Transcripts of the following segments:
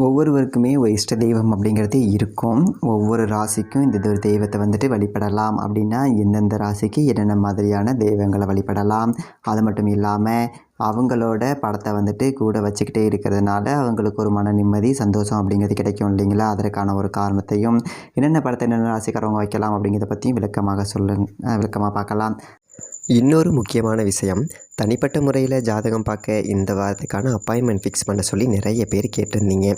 ஒவ்வொருவருக்குமே ஒரு இஷ்ட தெய்வம் அப்படிங்கிறது இருக்கும். ஒவ்வொரு ராசிக்கும் இந்த ஒரு தெய்வத்தை வந்துட்டு வழிபடலாம். அப்படின்னா எந்தெந்த ராசிக்கு என்னென்ன மாதிரியான தெய்வங்களை வழிபடலாம். அது மட்டும் இல்லாமல் அவங்களோட படத்தை வந்துட்டு கூட வச்சுக்கிட்டே இருக்கிறதுனால அவங்களுக்கு ஒரு மன நிம்மதி சந்தோஷம் அப்படிங்கிறது கிடைக்கும் இல்லைங்களா? அதற்கான ஒரு காரணத்தையும் என்னென்ன படத்தை என்னென்ன ராசிக்காரவங்க வைக்கலாம் அப்படிங்கிறத பற்றியும் விளக்கமாக சொல்ல விளக்கமாக பார்க்கலாம். இன்னொரு முக்கியமான விஷயம் தனிப்பட்ட முறையில் ஜாதகம் பார்க்க இந்த வாரத்துக்கான அப்பாயின்மெண்ட் ஃபிக்ஸ் பண்ண சொல்லி நிறைய பேர் கேட்டிருந்தீங்க.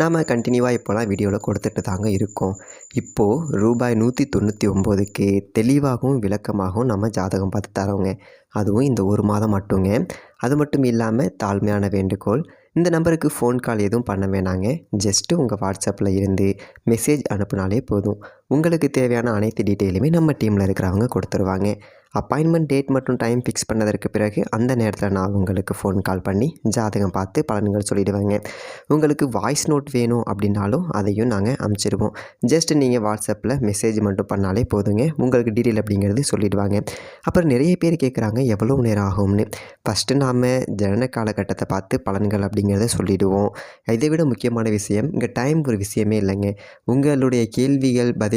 நாம் கண்டினியூவாக இப்போலாம் வீடியோவில் கொடுத்துட்டு தாங்க இருக்கோம். இப்போது ரூபாய் நூற்றி தொண்ணூற்றி ஒம்போதுக்கு தெளிவாகவும் விளக்கமாகவும் நம்ம ஜாதகம் பார்த்து தரோங்க. அதுவும் இந்த ஒரு மாதம் மட்டுங்க. அது மட்டும் இல்லாமல் தாழ்மையான வேண்டுகோள் இந்த நம்பருக்கு ஃபோன் கால் எதுவும் பண்ண வேணாங்க. ஜஸ்ட்டு உங்கள் வாட்ஸ்அப்பில் இருந்து மெசேஜ் அனுப்புனாலே போதும். உங்களுக்கு தேவையான அனைத்து டீட்டெயிலுமே நம்ம டீமில் இருக்கிறவங்க கொடுத்துருவாங்க. அப்பாயின்மெண்ட் டேட் மற்றும் டைம் ஃபிக்ஸ் பண்ணதற்கு பிறகு அந்த நேரத்தில் நான் உங்களுக்கு ஃபோன் கால் பண்ணி ஜாதகம் பார்த்து பலன்கள் சொல்லிவிடுவாங்க உங்களுக்கு வாய்ஸ் நோட் வேணும் அப்படின்னாலும் அதையும் நாங்கள் அமுச்சிடுவோம் ஜஸ்ட் நீங்கள் வாட்ஸ்அப்பில் மெசேஜ் மட்டும் பண்ணாலே போதுங்க. உங்களுக்கு டீட்டெயில் அப்படிங்கிறது சொல்லிவிடுவாங்க அப்புறம் நிறைய பேர் கேட்குறாங்க எவ்வளோ நேரம் ஆகும்னு? ஃபஸ்ட்டு நாம் ஜனன காலகட்டத்தை பார்த்து பலன்கள் அப்படிங்கிறத சொல்லிவிடுவோம் இதை விட முக்கியமான விஷயம் இங்கே டைம் ஒரு விஷயமே இல்லைங்க. உங்களுடைய கேள்விகள் பதில்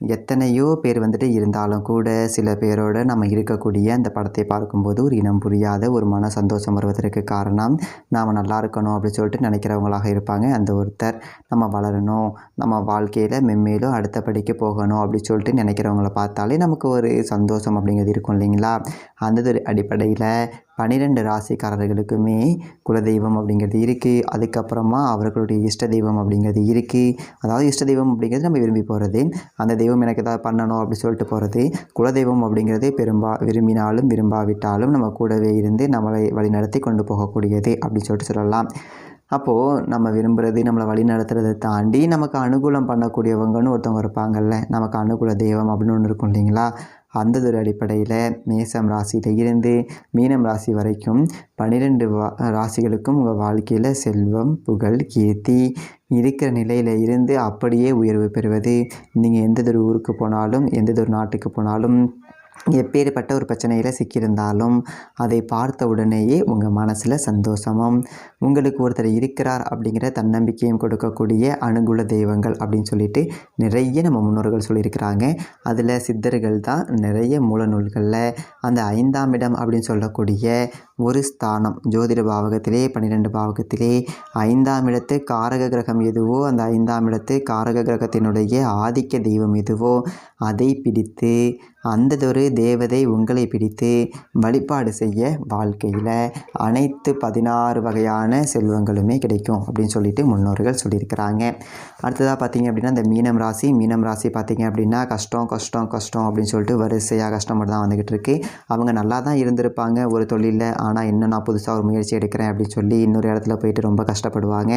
எத்தனையோ பேர் வந்துட்டு இருந்தாலும் கூட சில பேரோட நம்ம இருக்கக்கூடிய அந்த படத்தை பார்க்கும்போது ஒரு இனம் புரியாத ஒரு மன சந்தோஷம் வருவதற்கு காரணம் நாம் நல்லா இருக்கணும் அப்படின்னு சொல்லிட்டு நினைக்கிறவங்களாக இருப்பாங்க. அந்த ஒருத்தர் நம்ம வளரணும் நம்ம வாழ்க்கையில் மென்மேலும் அடுத்த படிக்கு போகணும் அப்படின்னு சொல்லிட்டு நினைக்கிறவங்கள பார்த்தாலே நமக்கு ஒரு சந்தோஷம் அப்படிங்கிறது இருக்கும் இல்லைங்களா? அந்த அடிப்படையில் பன்னிரெண்டு ராசிக்காரர்களுக்குமே குலதெய்வம் அப்படிங்கிறது இருக்குது அதுக்கப்புறமா அவர்களுடைய இஷ்ட தெய்வம் அப்படிங்கிறது இருக்குது அதாவது இஷ்ட தெய்வம் அப்படிங்கிறது நம்ம விரும்பி போகிறது அந்த தெய்வம் எனக்கு ஏதாவது பண்ணணும் அப்படி சொல்லிட்டு போகிறது குலதெய்வம் அப்படிங்கிறது பெரும்பா விரும்பினாலும் விரும்பாவிட்டாலும் நம்ம கூடவே இருந்து நம்மளை வழிநடத்தி கொண்டு போகக்கூடியது அப்படின்னு சொல்லிட்டு சொல்லலாம். அப்போது நம்ம விரும்புகிறது நம்மளை வழி நடத்துறதை தாண்டி நமக்கு அனுகூலம் பண்ணக்கூடியவங்கன்னு ஒருத்தவங்க இருப்பாங்கல்ல. நமக்கு அனுகூல தெய்வம் அப்படின்னு ஒன்று இருக்கும் இல்லைங்களா? அந்த அடிப்படையில் மேசம் ராசியில் இருந்து மீனம் ராசி வரைக்கும் பன்னிரெண்டு வா ராசிகளுக்கும் உங்கள் வாழ்க்கையில் செல்வம் புகழ் கீர்த்தி இருக்கிற நிலையில் இருந்து அப்படியே உயர்வு பெறுவது. நீங்கள் எந்த ஒரு ஊருக்கு போனாலும் எந்த ஒரு நாட்டுக்கு போனாலும் எப்பேற்பட்ட ஒரு பிரச்சனையில் சிக்கியிருந்தாலும் அதை பார்த்த உடனேயே உங்கள் மனசில் சந்தோஷமும் உங்களுக்கு ஒருத்தர் இருக்கிறார் அப்படிங்கிற தன்னம்பிக்கையும் கொடுக்கக்கூடிய அனுகூல தெய்வங்கள் அப்படின்னு சொல்லிட்டு நிறைய நம்ம முன்னோர்கள் சொல்லியிருக்கிறாங்க. அதில் சித்தர்கள் தான் நிறைய மூல நூல்களில் அந்த ஐந்தாம் இடம் அப்படின்னு சொல்லக்கூடிய ஒரு ஸ்தானம். ஜோதிட பாவகத்திலே பன்னிரெண்டு பாவகத்திலே ஐந்தாம் இடத்து காரக கிரகம் எதுவோ அந்த ஐந்தாம் இடத்து காரக கிரகத்தினுடைய ஆதிக்க தெய்வம் எதுவோ அதை பிடித்து அந்ததொரு தேவதை உங்களை பிடித்து வழிபாடு செய்ய வாழ்க்கையில் அனைத்து பதினாறு வகையான செல்வங்களுமே கிடைக்கும் அப்படின்னு சொல்லிட்டு முன்னோர்கள் சொல்லியிருக்கிறாங்க. அடுத்ததாக பார்த்தீங்க அப்படின்னா இந்த மீனம் ராசி. மீனம் ராசி பார்த்தீங்க அப்படின்னா கஷ்டம் கஷ்டம் கஷ்டம் அப்படின்னு சொல்லிட்டு வரிசையாக கஷ்டப்பட்டு தான் வந்துக்கிட்டு இருக்கு. அவங்க நல்லா தான் இருந்திருப்பாங்க. ஒரு தொழிலில் ஆனால் இன்னும் நான் புதுசாக ஒரு முயற்சி எடுக்கிறேன் அப்படின்னு சொல்லி இன்னொரு இடத்துல போயிட்டு ரொம்ப கஷ்டப்படுவாங்க.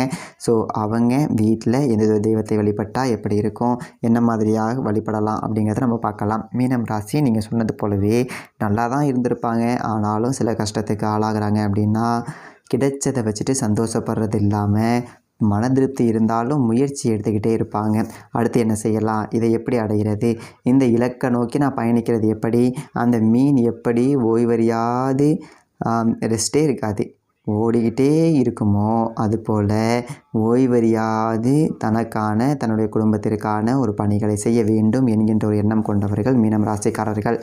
ஸோ அவங்க வீட்டில் எந்த தெய்வத்தை வழிபட்டால் எப்படி இருக்கும்? என்ன மாதிரியாக வழிபடலாம் அப்படிங்கிறத நம்ம பார்க்கலாம். மீனம் ராசி நீங்கள் சொன்னது போலவே நல்லா தான் இருந்திருப்பாங்க. ஆனாலும் சில கஷ்டத்துக்கு ஆளாகிறாங்க அப்படின்னா கிடைச்சதை வச்சுட்டு சந்தோஷப்படுறது இல்லாமல் மன திருப்தி இருந்தாலும் முயற்சி எடுத்துக்கிட்டே இருப்பாங்க. அடுத்து என்ன செய்யலாம்? இதை எப்படி அடைகிறது இந்த இலக்கை நோக்கி நான் பயணிக்கிறது எப்படி? அந்த மீன் எப்படி ஓய்வறியாது? ரெஸ்ட்டே இருக்காது. ஓடிக்கிட்டே இருக்குமோ அதுபோல் ஓய்வறியாது தனக்கான தன்னுடைய குடும்பத்திற்கான ஒரு பணிகளை செய்ய வேண்டும் என்கின்ற ஒரு எண்ணம் கொண்டவர்கள் மீனம் ராசிக்காரர்கள்.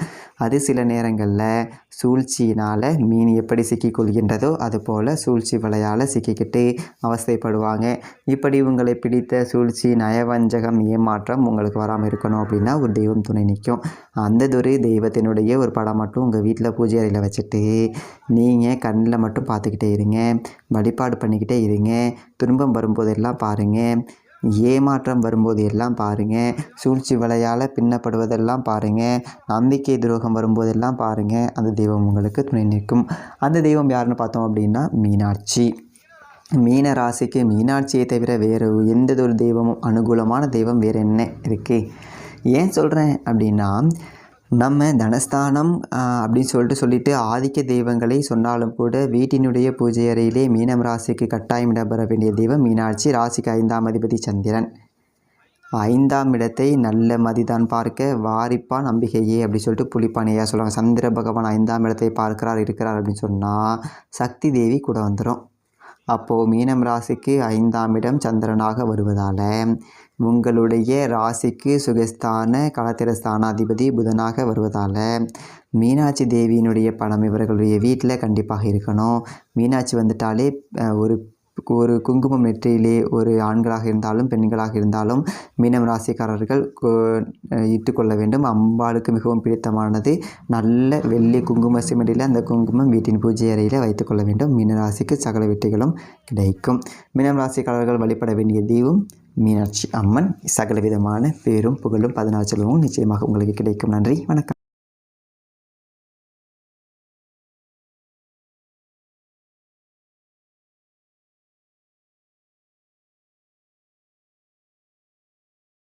அது சில நேரங்களில் சூழ்ச்சியினால் மீன் எப்படி சிக்கிக்கொள்கின்றதோ அதுபோல் சூழ்ச்சி வலையால் சிக்கிக்கிட்டு அவஸ்தைப்படுவாங்க. இப்படி உங்களை பிடித்த சூழ்ச்சி நயவஞ்சகம் ஏமாற்றம் உங்களுக்கு வராமல் இருக்கணும் அப்படின்னா ஒரு தெய்வம் துணை நிற்கும். அந்த ஒரு தெய்வத்தினுடைய ஒரு படம் மட்டும் உங்கள் வீட்டில் பூஜை அறையில் வச்சுட்டு நீங்கள் கண்ணில் மட்டும் பார்த்துக்கிட்டே இருங்க. வழிபாடு பண்ணிக்கிட்டே இருங்க. துன்பம் வரும்போதெல்லாம் பாருங்கள் ஏமாற்றம் வரும்போது எல்லாம் பாருங்கள் சூழ்ச்சி வலையால் பின்னப்படுவதெல்லாம் பாருங்கள் நம்பிக்கை துரோகம் வரும்போதெல்லாம் பாருங்கள் அந்த தெய்வம் உங்களுக்கு துணை நிற்கும். அந்த தெய்வம் யாருன்னு பார்த்தோம் அப்படின்னா மீனாட்சி. மீன ராசிக்கு மீனாட்சியை தவிர வேறு எந்த ஒரு தெய்வமும் அனுகூலமான தெய்வம் வேறு என்ன இருக்குது ஏன் சொல்கிறேன் அப்படின்னா நம்ம தனஸ்தானம் அப்படின்னு சொல்லிட்டு சொல்லிட்டு ஆதிக்க தெய்வங்களை சொன்னாலும் கூட வீட்டினுடைய பூஜை அறையிலே மீனம் ராசிக்கு கட்டாயம் இடம்பெற வேண்டிய தெய்வம் மீனாட்சி. ராசிக்கு ஐந்தாம் அதிபதி சந்திரன். ஐந்தாம் இடத்தை நல்ல மதிதான் பார்க்க வாரிப்பா நம்பிக்கையே அப்படி சொல்லிட்டு புலிப்பானையா சொல்லுவாங்க. சந்திர பகவான் ஐந்தாம் இடத்தை பார்க்கிறார் இருக்கிறார் அப்படின்னு சொன்னால் சக்தி தேவி கூட வந்துடும் அப்போது மீனம் ராசிக்கு ஐந்தாம் இடம் சந்திரனாக வருவதால் உங்களுடைய ராசிக்கு சுகஸ்தான களத்திர ஸ்தானாதிபதி புதனாக வருவதால் மீனாட்சி தேவியினுடைய படம் இவர்களுடைய வீட்டில் கண்டிப்பாக இருக்கணும். மீனாட்சி வந்துட்டாலே ஒரு ஒரு குங்குமம் நெற்றியிலே ஒரு ஆண்களாக இருந்தாலும் பெண்களாக இருந்தாலும் மீனம் ராசிக்காரர்கள் இட்டுக்கொள்ள வேண்டும். அம்பாளுக்கு மிகவும் பிடித்தமானது நல்ல வெள்ளி குங்கும சிமெண்டில் அந்த குங்குமம் வீட்டின் பூஜை அறையில் வைத்துக்கொள்ள வேண்டும். மீன ராசிக்கு சகல வெற்றிகளும் கிடைக்கும். மீனம் ராசிக்காரர்கள் வழிபட வேண்டிய தீவும் மீனாட்சி அம்மன். சகல விதமான பேரும் புகழும் பதினாறு நிச்சயமாக உங்களுக்கு கிடைக்கும். நன்றி வணக்கம்.